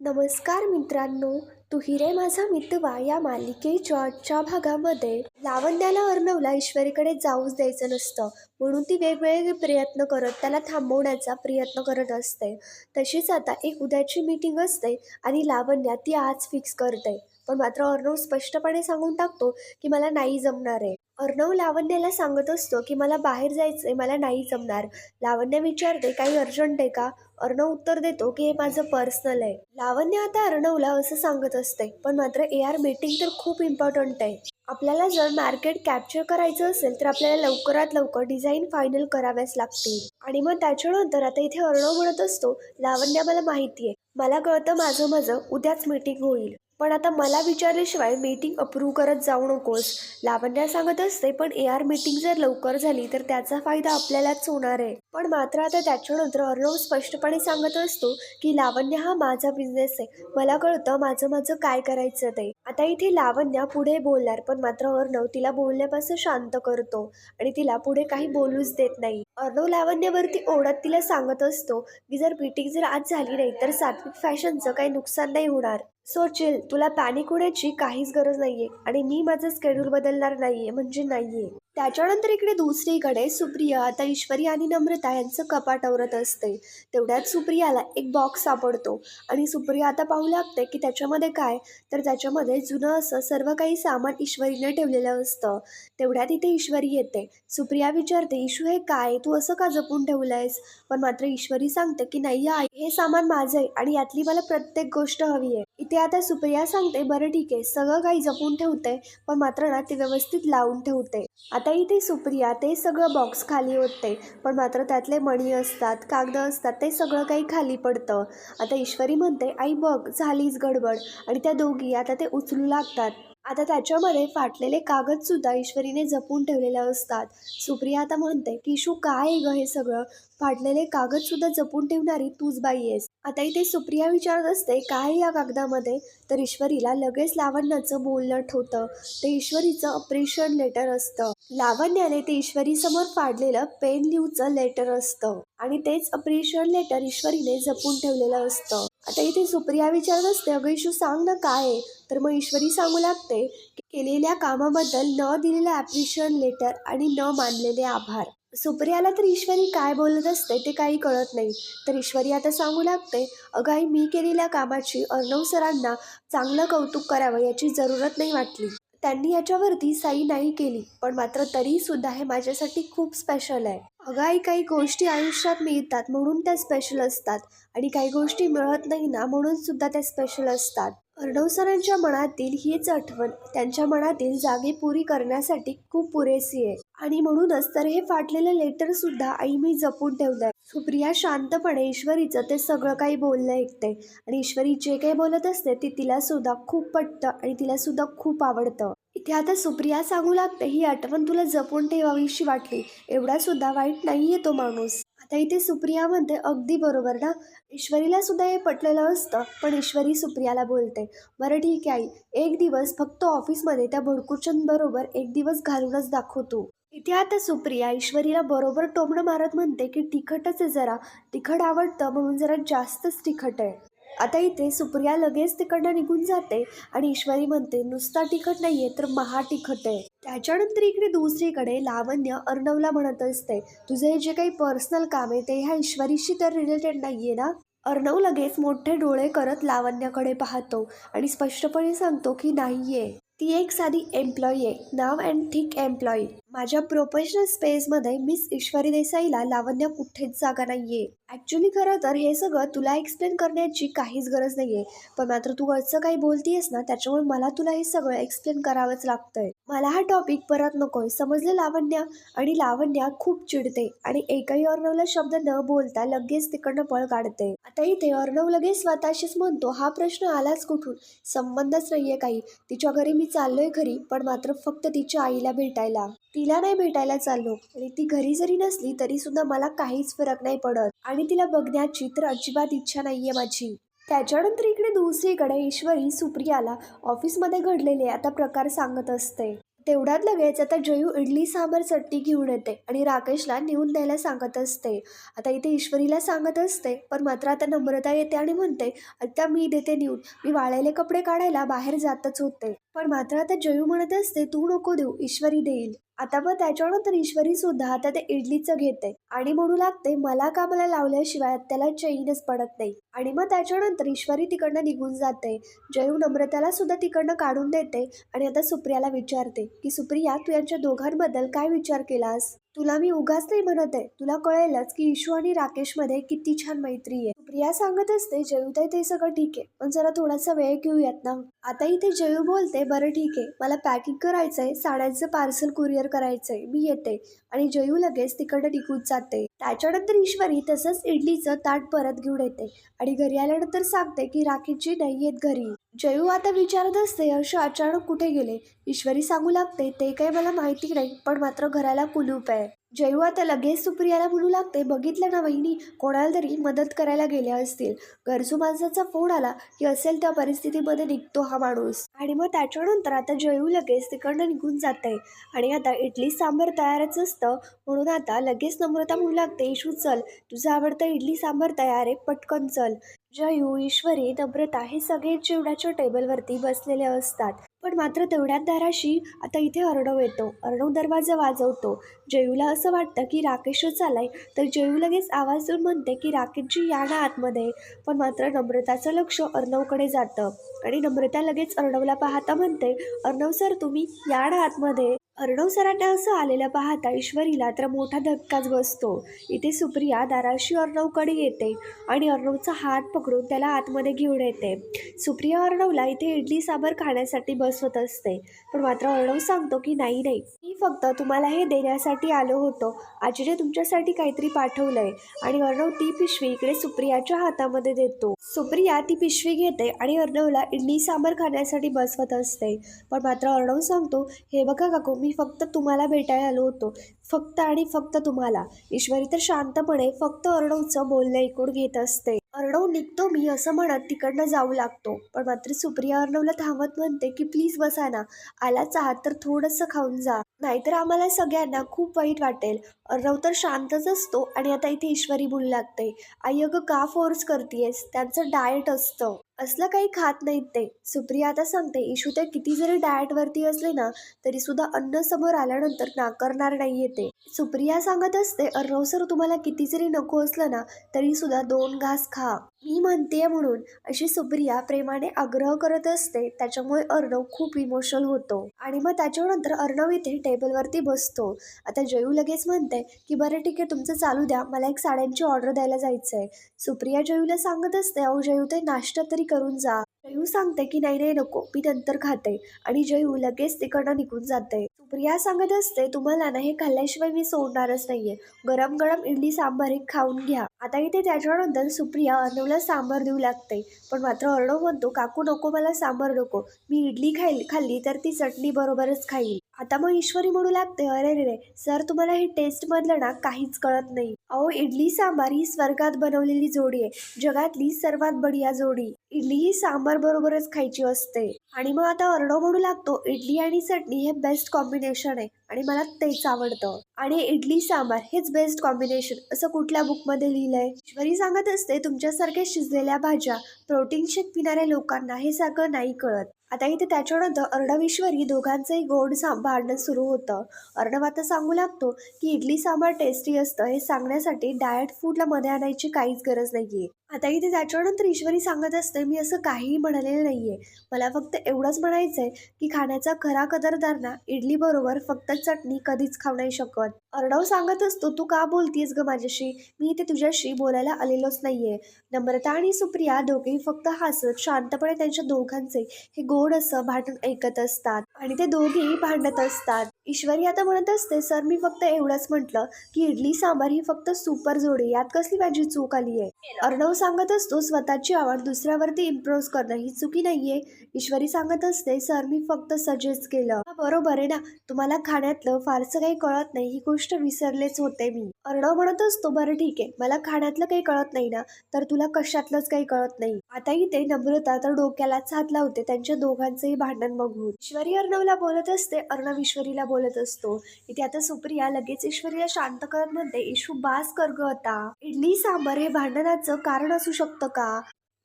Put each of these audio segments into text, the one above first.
नमस्कार मित्रांनो तू हिरे माझा मितवा या मालिकेच्या आजच्या भागामध्ये. लावण्याला अर्णवला ईश्वरीकडे जाऊच द्यायचं नसतं म्हणून ती वेगवेगळे प्रयत्न करत त्याला थांबवण्याचा प्रयत्न करत असते. तशीच आता एक उद्याची मीटिंग असते आणि लावण्या ती आज फिक्स करते. पण मात्र अर्णव स्पष्टपणे सांगून टाकतो की मला नाही जमणार आहे. अर्णव लावण्याला सांगत असतो की मला बाहेर जायचं आहे मला नाही जमणार. लावण्य विचारते काही अर्जंट आहे का? अर्णव उत्तर देतो की हे माझं पर्सनल आहे. लावण्य आता अर्णवला असं सांगत असते पण मात्र ए आर मीटिंग तर खूप इम्पॉर्टंट आहे. आपल्याला जर मार्केट कॅप्चर करायचं असेल तर आपल्याला लवकरात लवकर डिझाईन फायनल कराव्याच लागतील. आणि मग त्याच्यानंतर आता इथे अर्णव म्हणत असतो लावण्या मला माहिती आहे. मला कळतं माझं माझं उद्याच मीटिंग होईल. पण आता मला विचारल्याशिवाय मीटिंग अप्रूव्ह करत जाऊ नकोस. लावण्या सांगत असते पण ए आर मीटिंग जर लवकर झाली तर त्याचा फायदा आपल्यालाच होणार आहे. पण मात्र आता त्याच्यानंतर अर्णव स्पष्टपणे सांगत असतो की लावण्य हा माझा बिझनेस आहे. मला कळतं माझं माझं काय करायचं ते. आता इथे लावण्या पुढे बोलणार पण मात्र अर्णव तिला बोलण्यापासून शांत करतो आणि तिला पुढे काही बोलूच देत नाही. अर्णव लावण्यावरती ओढत तिला सांगत असतो की जर मीटिंग जर आज झाली नाही तर सात्विक फॅशनचं काही नुकसान नाही होणार. सो चिल तुला पॅनिक होण्याची काहीच गरज नाहीये आणि मी माझं स्केड्यूल बदलणार नाहीये म्हणजे नाहीये. त्याच्यानंतर इकडे दुसरीकडे सुप्रिया आता ईश्वरी आणि नम्रता यांचं कपाट आवरत असते. तेवढ्यात सुप्रियाला एक बॉक्स सापडतो आणि सुप्रिया आता पाहू लागते की त्याच्यामध्ये काय? तर त्याच्यामध्ये जुनं असं सर्व काही सामान ईश्वरीने ठेवलेलं असतं. तेवढ्यात इथे ईश्वरी येते. सुप्रिया विचारते ईशू हे काय? तू असं का जपून ठेवलं आहेस पण मात्र ईश्वरी सांगते की नाही आई हे सामान माझं आहे आणि यातली मला प्रत्येक गोष्ट हवी आहे. इथे आता सुप्रिया सांगते बरं ठीक आहे सगळं काही जपून ठेवते पण मात्र ना ते व्यवस्थित लावून ठेवते. आता इथे सुप्रिया ते सगळं बॉक्स खाली होते पण मात्र त्यातले मणी असतात कागद असतात ते सगळं काही खाली पडतं. आता ईश्वरी म्हणते आई बघ झालीच गडबड. आणि त्या दोघी आता ते उचलू लागतात. आता त्याच्यामध्ये फाटलेले कागद सुद्धा ईश्वरीने जपून ठेवलेले असतात. सुप्रिया आता म्हणते की शू काय आहे ग हे सगळं? फाटलेले कागद सुद्धा जपून ठेवणारी तूच बाई आहेस. आता इथे सुप्रिया विचारत असते काय या कागदामध्ये तर ईश्वरीला लगेच लावण्याचं बोलणं ठेवतं ते ईश्वरीचं अप्रेशन लेटर असतं. लावण्याने ते ईश्वरी समोर फाडलेलं पेन लिव्हचं लेटर असतं. आणि तेच अप्रेशन लेटर ईश्वरीने जपून ठेवलेलं असतं. आता इथे सुप्रिया विचारत असते अगं इशू सांग ना काय तर मग ईश्वरी सांगू लागते की केलेल्या कामाबद्दल न दिलेलं ॲप्रिशिएशन लेटर आणि न मानलेले आभार. सुप्रियाला तर ईश्वरी काय बोलत असते ते काही कळत नाही. तर ईश्वरी आता सांगू लागते अगं आई मी केलेल्या कामाची अर्णव सरांना चांगलं कौतुक करावं याची जरूरत नाही वाटली. त्यांनी याच्यावरती सही नाही केली पण मात्र तरीसुद्धा हे माझ्यासाठी खूप स्पेशल आहे. अगं आई काही गोष्टी आयुष्यात मिळतात म्हणून त्या स्पेशल असतात. आणि काही गोष्टी मिळत नाही ना म्हणून सुद्धा त्या स्पेशल असतात. अर्णव सरांच्या मनातील हीच आठवण त्यांच्या मनातील जागे पुरी करण्यासाठी खूप पुरेसी आहे. आणि म्हणूनच तर हे फाटलेलं लेटर सुद्धा आई मी जपून ठेवलंय. सुप्रिया शांतपणे ईश्वरीचं ते सगळं काही बोलणं ऐकते. आणि ईश्वरी जे काही बोलत असते ते तिला सुद्धा खूप पटतं आणि तिला सुद्धा खूप आवडतं. इथे आता सुप्रिया सांगू लागते ही आठवण तुला जपून ठेवावीशी वाटली. एवढा सुद्धा वाईट नाहीये तो माणूस. आता इथे सुप्रिया म्हणते अगदी बरोबर ना? ईश्वरीला सुद्धा हे पटलेलं असतं पण ईश्वरी सुप्रियाला बोलते बरं ठीक आहे आई एक दिवस फक्त ऑफिसमध्ये त्या भडकुचंद बरोबर एक दिवस घालूनच दाखवतो इथे आता सुप्रिया ईश्वरीला बरोबर टोमणं मारत म्हणते की तिखटच आहे जरा तिखट आवडतं म्हणून जरा जास्तच तिखट आहे. आता इथे सुप्रिया लगेच तिकडनं निघून जाते आणि ईश्वरी म्हणते नुसता तिखट नाहीये तर महा तिखट आहे. त्याच्यानंतर इकडे दुसरीकडे लावण्य अर्णवला म्हणत असते तुझं हे जे काही पर्सनल काम आहे ते ह्या ईश्वरीशी तर रिलेटेड नाहीये ना? अर्णव लगेच मोठे डोळे करत लावण्याकडे पाहतो आणि स्पष्टपणे सांगतो की नाहीये. ती एक साधी एम्प्लॉई आहे. नाव अँड थिक एम्प्लॉई माझ्या प्रोफेशनल स्पेसमध्ये मिस ईश्वरी देसाईला लावण्य कुठेच जागा नाहीये. ॲक्च्युली खरं तर हे सगळं तुला एक्सप्लेन करण्याची काहीच गरज नाहीये. पण मात्र तू वरचं काही बोलतीयस ना त्याच्यामुळे मला तुला हे सगळं एक्सप्लेन करावंच लागतंय. मला हा टॉपिक परत नकोय. समजलं लावण्या? आणि लावण्या खूप चिडते आणि एकही अर्णवला शब्द न बोलता लगेच तिकडनं पळ काढते. आता इथे अर्णव लगेच स्वतःशीच म्हणतो हा प्रश्न आलाच कुठून? संबंधच नाहीये काही. तिच्या घरी मी चाललोय घरी पण मात्र फक्त तिच्या आईला भेटायला. तिला नाही भेटायला चाललो. आणि ती घरी जरी नसली तरी सुद्धा मला काहीच फरक नाही पडत. आणि तिला बघण्याची तर अजिबात इच्छा नाहीये माझी. त्याच्यानंतर इकडे दुसरीकडे ईश्वरी सुप्रियाला ऑफिसमध्ये घडलेले आता प्रकार सांगत असते. तेवढ्यात लगेच आता जयू इडली सांबार चटणी घेऊन येते आणि राकेशला नेऊन द्यायला सांगत असते. आता इथे ईश्वरीला सांगत असते पण मात्र आता नम्रता येते आणि म्हणते आता मी देते नेऊन. मी वाळलेले कपडे काढायला बाहेर जातच होते. पण मात्र आता जयू म्हणत असते तू नको देऊ ईश्वरी देईल. आता मग त्याच्यानंतर ईश्वरी सुद्धा आता ते इडलीचं घेते आणि म्हणू लागते मला कामाला लावल्याशिवाय त्याला चैनच पडत नाही. आणि मग त्याच्यानंतर ईश्वरी तिकडनं निघून जाते. जयू नम्रताला सुद्धा तिकडनं काढून देते आणि आता सुप्रियाला विचारते की सुप्रिया तू यांच्या दोघांबद्दल काय विचार केलास? तुला मी उगाच नाही म्हणत आहे. तुला कळेलच की इशू आणि राकेशमध्ये किती छान मैत्री आहे. प्रिया सांगत असते जयूताई ते सगळं ठीक आहे. पण जरा थोडासा वेळ घेऊयात ना. आता इथे जयू बोलते बरं ठीक आहे. मला पॅकिंग करायचंय साड्यांचं पार्सल कुरिअर करायचंय. मी येते. आणि जयू लगेच तिकडं निघून जाते. त्याच्यानंतर ईश्वरी तसंच इडलीचं ताट परत घेऊन येते आणि घरी आल्यानंतर सांगते की राखीची नाही येत घरी. जयू आता विचारत असते हर्ष अचानक कुठे गेले? ईश्वरी सांगू लागते ते काही मला माहिती नाही पण मात्र घराला कुलूप आहे. जयू आता लगेच सुप्रियाला म्हणू लागते बघितलं ना वहिनी कोणाला तरी मदत करायला गेल्या असतील. गरजू माणसाचा फोन आला की असेल त्या परिस्थितीमध्ये निघतो हा माणूस. आणि मग त्याच्यानंतर आता जयू लगेच तिकडनं निघून जात आहे आणि आता इडली सांबार तयारच असतं. म्हणून आता लगेच नम्रता म्हणू लागते इशू चल. तुझं आवडतं इडली सांबार तयार आहे पटकन चल. जयू ईश्वरी नम्रता हे सगळे जेवणाच्या टेबलवरती बसलेले असतात. पण मात्र तेवढ्यात दाराशी आता इथे अर्णव येतो. अर्णव दरवाजा वाजवतो. जयूला असं वाटतं की राकेशच आलाय तर जयू लगेच आवाज देऊन म्हणते की राकेशजी या ना आतमध्ये. पण मात्र नम्रताचं लक्ष अर्णवकडे जातं. आणि नम्रता लगेच अर्णवला पाहता म्हणते अर्णव सर तुम्ही या ना आतमध्ये. अर्णव सरांना असं आलेलं पाहता ईश्वरीला तर मोठा धक्काच बसतो. इथे सुप्रिया दाराशी अर्णवकडे येते आणि अर्णवचा हात पकडून त्याला आतमध्ये घेऊन येते. सुप्रिया अर्णवला इथे इडली साबर खाण्यासाठी बसवत असते पण मात्र अर्णव सांगतो की नाही नाही मी फक्त तुम्हाला हे देण्यासाठी आलो होतो. आजीने तुमच्यासाठी काहीतरी पाठवलंय. आणि अर्णव ती पिशवी इकडे सुप्रियाच्या हातामध्ये देतो. सुप्रिया ती पिशवी घेते आणि अर्णवला इडली सांबार खाण्यासाठी बसवत असते. पण मात्र अर्णव सांगतो हे बघा काकू मी फक्त तुम्हाला भेटायला आलो होतो. फक्त आणि फक्त तुम्हाला. ईश्वरी तर शांतपणे फक्त अर्णवचं बोलणं ऐकून घेत असते. अर्णव निघतो मी असं म्हणत तिकडनं जाऊ लागतो. पण मात्र सुप्रिया अर्णवला थांबत म्हणते की प्लीज बसा ना. आलाच आहात तर थोडंसं खाऊन जा. नाहीतर आम्हाला सगळ्यांना खूप वाईट वाटेल. अर्णव तर शांतच असतो आणि आता इथे ईश्वरी बोलू लागते. आई अगं का फोर्स करतेयस? त्यांचं डाएट असतं. असलं काही खात नाहीत ते. सुप्रिया आता सांगते इशू ते किती जरी डाएटवरती असले ना तरी सुद्धा अन्न समोर आल्यानंतर नाकारणार नाहीये ते. सुप्रिया सांगत असते अर्णव सर तुम्हाला किती जरी नको असलं ना तरी सुद्धा दोन घास खा. मी म्हणते म्हणून अशी सुप्रिया प्रेमाने आग्रह करत असते त्याच्यामुळे अर्णव खूप इमोशनल होतो. आणि मग त्याच्यानंतर अर्णव इथे टेबलवरती बसतो. आता जयू लगेच म्हणते की बरं ठीक आहे तुमचं चालू द्या मला एक साड्यांची ऑर्डर द्यायला जायचं आहे सुप्रिया जयूला सांगत असते अहो जयू ते नाश्ता तरी करून जा. जयू सांगते की नाही नाही नको. मी नंतर खाते. आणि जयू लगेच तिकडनं निघून जाते. सुप्रिया सांगत असते तुम्हाला ना हे खाल्ल्याशिवाय मी सोडणारच नाहीये. गरम गरम इडली सांबार हे खाऊन घ्या. आता इथे त्याच्यानंतर सुप्रिया अर्णवला सांबार देऊ लागते. पण मात्र अर्णव म्हणतो काकू नको मला सांबार नको. मी इडली खाईल खाल्ली तर ती चटणी बरोबरच खाईल. आता मग ईश्वरी म्हणू लागते अरे रे रे सर तुम्हाला हे टेस्ट मधलं ना काहीच कळत नाही. अहो इडली सांबार ही स्वर्गात बनवलेली जोडी आहे. जगातली सर्वात बढिया जोडी. इडली ही सांबार बरोबरच खायची असते. आणि मग आता अर्णव म्हणू लागतो इडली आणि चटणी हे बेस्ट कॉम्बिनेशन आहे. आणि मला तेच आवडतं. आणि इडली सांबार हेच बेस्ट कॉम्बिनेशन असं कुठल्या बुकमध्ये लिहिलं आहे ईश्वरी सांगत असते तुमच्यासारख्या शिजलेल्या भाज्या प्रोटीन शेक पिणाऱ्या लोकांना हे सगळं नाही कळत. आता इथे त्याच्यानंतर अर्णविश्वरी दोघांचंही गोड सा भांडण सुरू होतं. अर्णव आता सांगू लागतो की इडली सांबार टेस्टी असतं हे सांगण्यासाठी डाएट फूडला मध्ये आणायची काहीच गरज नाहीये. आता इथे त्याच्यानंतर ईश्वरी सांगत असते मी असं काहीही म्हणालेलं आहे मला फक्त एवढंच म्हणायचंय की खाण्याचा खरा कदरदार ना इडली बरोबर फक्त चटणी कधीच खाऊ नाही शकत. अर्णव सांगत असतो तू का बोलतीस ग माझ्याशी? मी इथे तुझ्याशी बोलायला आलेलोच नाहीये. नम्रता आणि सुप्रिया दोघेही फक्त हसत शांतपणे त्यांच्या दोघांचे हे गोड असं भांडण ऐकत असतात आणि ते दोघेही भांडत असतात. ईश्वरी आता म्हणत असते सर मी फक्त एवढंच म्हटलं की इडली सांबार ही फक्त सुपर जोडी यात कसली माझी चूक आली आहे? अर्णव सांगत असतो स्वतःची आवड दुसऱ्यावरती इम्प्रोव्ह करणं ही चुकी नाहीये. ईश्वरी सांगत असते सर मी फक्त सजेस्ट केलं. बरोबर आहे ना. तुम्हाला खाण्यातलं फारसं काही कळत नाही ही गोष्ट गोष्ट विसरलेच होते मी. अर्णव म्हणत असतो बरं ठीक आहे मला खाण्यातलं काही कळत नाही ना तर तुला कशातलंच काही कळत नाही. आता इथे नम्रता तर डोक्यालाच हात लावते त्यांच्या दोघांचंही भांडण बघून. ईश्वरी अर्णवला बोलत असते अर्णव ईश्वरीला बोलत असतो. इथे आता सुप्रिया लगेच ईश्वरीला शांत करत म्हणते इशू बास कर ग आता इडली सांबर हे भांडणाचं कारण असू शकतं का?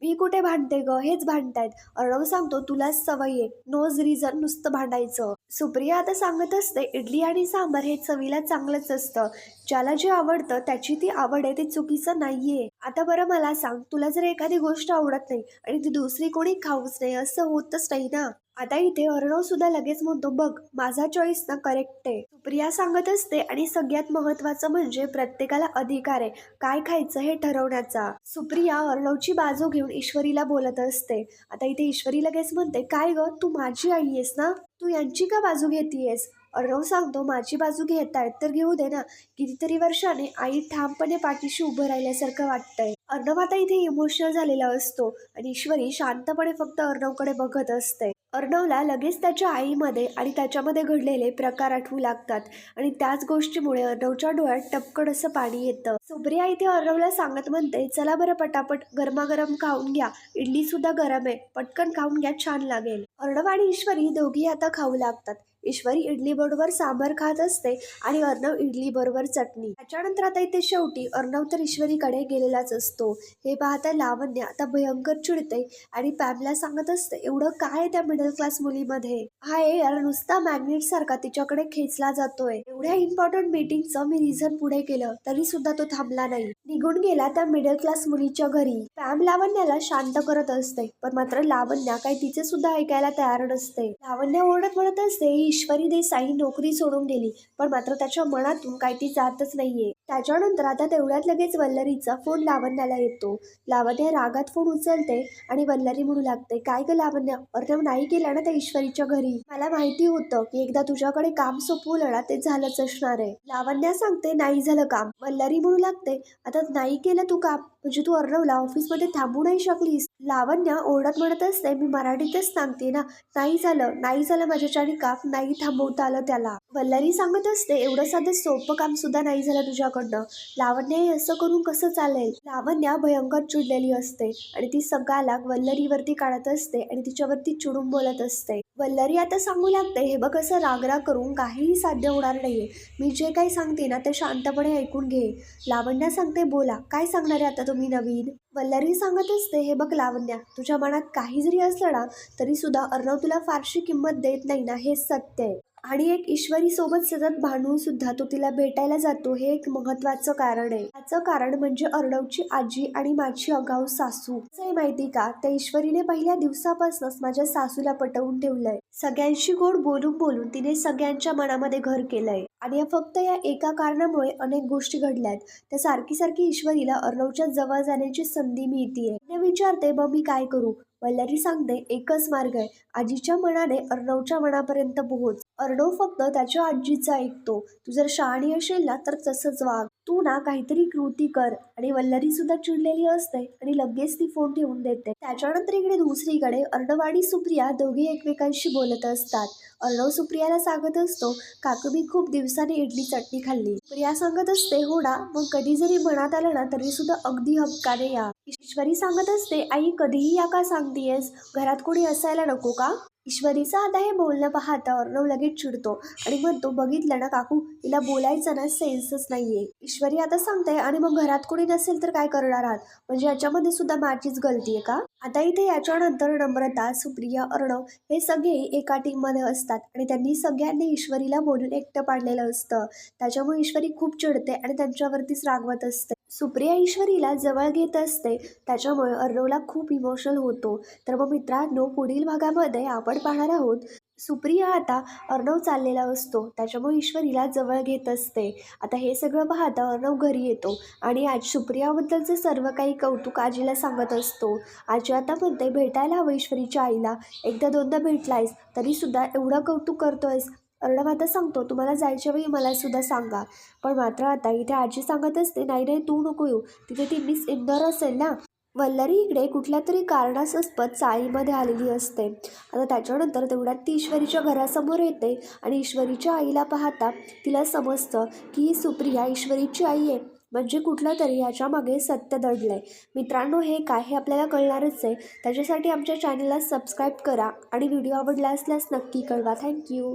मी कुठे भांडते ग? हेच भांडतायत. अर्णव सांगतो तुलाच सवय आहे. नोज रिझन नुसतं भांडायचं. सुप्रिया आता सांगत असते इडली आणि सांबार हे चवीला चांगलंच असतं. ज्याला जे आवडतं त्याची ती आवड आहे ते चुकीचं नाहीये. आता बरं मला सांग तुला जर एखादी गोष्ट आवडत नाही आणि ती दुसरी कोणी खाऊच नाही असं होतच नाही ना? आता इथे अर्णव सुद्धा लगेच म्हणतो बघ माझा चॉईस ना करेक्ट आहे. सुप्रिया सांगत असते आणि सगळ्यात महत्वाचं म्हणजे प्रत्येकाला अधिकार आहे काय खायचं हे ठरवण्याचा. सुप्रिया अर्णवची बाजू घेऊन ईश्वरीला बोलत असते. आता इथे ईश्वरी लगेच म्हणते काय ग तू माझी आई आहेस ना? तू यांची का बाजू घेतीयस? अर्णव सांगतो माझी बाजू घेतायत तर घेऊ दे ना. कितीतरी वर्षाने आई ठामपणे पाठीशी उभं राहिल्यासारखं वाटतंय. अर्णव आता इथे इमोशनल झालेला असतो आणि ईश्वरी शांतपणे फक्त अर्णवकडे बघत असते. अर्णवला लगेच त्याच्या आईमध्ये आणि त्याच्यामध्ये घडलेले प्रकार आठवू लागतात आणि त्याच गोष्टीमुळे अर्णवच्या डोळ्यात टपकड असं पाणी येतं. सुप्रिया इथे अर्णवला सांगत म्हणते चला बरं पटापट गरमागरम खाऊन घ्या. इडली सुद्धा गरम आहे. पटकन खाऊन घ्या छान लागेल. अर्णव आणि ईश्वरी दोघी आता खाऊ लागतात. ईश्वरी इडली बरोबर सांबर खात असते आणि अर्णव इडली बरोबर चटणी. त्याच्यानंतर आता इथे शेवटी अर्णव तर ईश्वरीकडे गेलेलाच असतो. हे पाहता लावण्य आता भयंकर चिडते आणि पॅमला सांगत असते एवढं काय त्या मिडल क्लास मुलीमध्ये? हा ए यार नुसता मॅग्नेट सारखा तिच्याकडे खेचला जातोय. एवढ्या इम्पॉर्टंट मीटिंगचं मी रिझन पुढे केलं तरी सुद्धा तो थांबला नाही. निघून गेला त्या मिडल क्लास मुलीच्या घरी. पॅम लावण्याला शांत करत असते पण मात्र लावण्या काही तिचे सुद्धा ऐकायला तयार नसते. लावण्य ओरडत म्हणत असते ही ईश्वरी देसाई नोकरी सोडून गेली पण मात्र त्याच्या मनातून काही ती जातच नाहीये. त्याच्यानंतर आता तेवढ्यात लगेच वल्लरीचा फोन लावण्याला येतो. लावण्या रागात फोन उचलते आणि वल्लरी म्हणू लागते काय ग लावण्य? अर्णव नाही केला ना त्या ईश्वरीच्या घरी. मला माहिती होतं की एकदा तुझ्याकडे काम सोपवलं ना ते झालंच असणार आहे. लावण्या सांगते नाही झालं काम. वल्लरी म्हणू लागते आता नाही केलं तू काम. म्हणजे तू अर्णवला ऑफिसमध्ये थांबू नाही शकलीस. लावण्या ओरडत म्हणत असते मी मराठीतच सांगते ना. नाही झालं नाही झालं माझ्याच्याने काम नाही थांबवता आलं त्याला. वल्लरी सांगत असते एवढं साधं सोपं काम सुद्धा नाही झालं तुझ्याकडनं. लावण्य हे असं करून कसं चालेल? लावण्या भयंकर चिडलेली असते आणि ती सगळा लाग वल्लरीवरती काढत असते आणि तिच्यावरती चिडून बोलत असते. वल्लरी आता सांगू लागते हे बघ असं रागराग करून काहीही साध्य होणार नाहीये. मी जे काही सांगते ना ते शांतपणे ऐकून घे. लावण्या सांगते बोला काय सांगणार आहे आता मी नवीन. वल्लरी सांगत असते हे बघ लावण्या तुझ्या मनात काही जरी असलं ना तरी सुद्धा अर्णव तुला फारशी किंमत देत नाही ना हे सत्य आहे. आणि एक ईश्वरी सोबत सतत भांडून सुद्धा तो तिला भेटायला जातो हे एक महत्वाचं कारण आहे. त्याचं कारण म्हणजे अर्णवची आजी आणि माझी अगाऊ सासू. असं आहे माहिती का? त्या ईश्वरीने पहिल्या दिवसापासूनच माझ्या सासूला पटवून ठेवलंय. सगळ्यांशी गोड बोलून बोलून तिने सगळ्यांच्या मनामध्ये घर केलंय. आणि या फक्त या एका कारणामुळे अनेक गोष्टी घडल्यात. त्या सारखी सारखी ईश्वरीला अर्णवच्या जवळ जाण्याची संधी मिळतीये. ते विचारते मग मी काय करू? वल्लरी सांगते एकच मार्ग आहे. आजीच्या मनाने अर्णवच्या मनापर्यंत पोहोच. अर्णव फक्त त्याच्या आजीचा ऐकतो. तू जर शहाणी असेल ना तर तसंच वाघ तू ना काहीतरी कृती कर आणि वल्लरी सुद्धा चिडलेली असते आणि लगेच ती फोन ठेवून देते. त्याच्यानंतर इकडे दुसरीकडे अर्णव आणि सुप्रिया दोघे एकमेकांशी बोलत असतात. अर्णव सुप्रियाला सांगत असतो काकू मी खूप दिवसाने इडली चटणी खाल्ली. प्रिया सांगत असते हो ना मग कधी जरी मनात आलं ना तरी सुद्धा अगदी हक्काने या. ईश्वरी सांगत असते आई कधीही या का सांगतेयस? घरात कोणी असायला नको का? ईश्वरीचं आता हे बोलणं पाहता अर्णव लगेच चिडतो. आणि म्हणतो बघितलं ना काकू तिला बोलायचं ना सेन्सच नाहीये. ईश्वरी आता सांगते आणि मग घरात कोणी नसेल तर काय करणार आहात? म्हणजे याच्यामध्ये सुद्धा माझीच गलती आहे का? आता इथे याच्यानंतर नम्रता सुप्रिया अर्णव हे सगळे एका टीममध्ये असतात. आणि त्यांनी सगळ्यांनी ईश्वरीला बोलून एकटं पाडलेलं असतं. त्याच्यामुळे ईश्वरी खूप चिडते आणि त्यांच्यावरतीच रागवत असते. सुप्रिया ईश्वरीला जवळ घेत असते. त्याच्यामुळे अर्णवला खूप इमोशनल होतो. तर मग मित्रांनो पुढील भागामध्ये आपण आपण पाहणार आहोत सुप्रिया आता अर्णव चाललेला असतो. त्याच्यामुळे ईश्वरीला जवळ घेत असते. आता हे सगळं पाहता अर्णव घरी येतो आणि आज सुप्रियाबद्दलचं सर्व काही कौतुक आजीला सांगत असतो. आजी आता म्हणते भेटायला हवं ईश्वरीच्या आईला. एकदा दोनदा भेटलायस तरीसुद्धा एवढं कौतुक करतोयस. अर्णव आता सांगतो तुम्हाला जायच्या वेळी मला सुद्धा सांगा. पण मात्र आता इथे आजी सांगत असते नाही नाही तू नको येऊ. तिथे ती मिस इंदोर असेल ना वल्लरी इकडे कुठल्या तरी कारणासस्पद चाळीमध्ये आलेली असते. आता त्याच्यानंतर तेवढ्यात ती ईश्वरीच्या घरासमोर येते आणि ईश्वरीच्या आईला पाहता तिला समजतं की ही सुप्रिया ईश्वरीची आई आहे. म्हणजे कुठलं तरी याच्या मागे सत्य दडलं आहे मित्रांनो हे काय हे आपल्याला कळणारच आहे. त्याच्यासाठी आमच्या चॅनलला सबस्क्राईब करा आणि व्हिडिओ आवडला असल्यास नक्की कळवा. थँक्यू.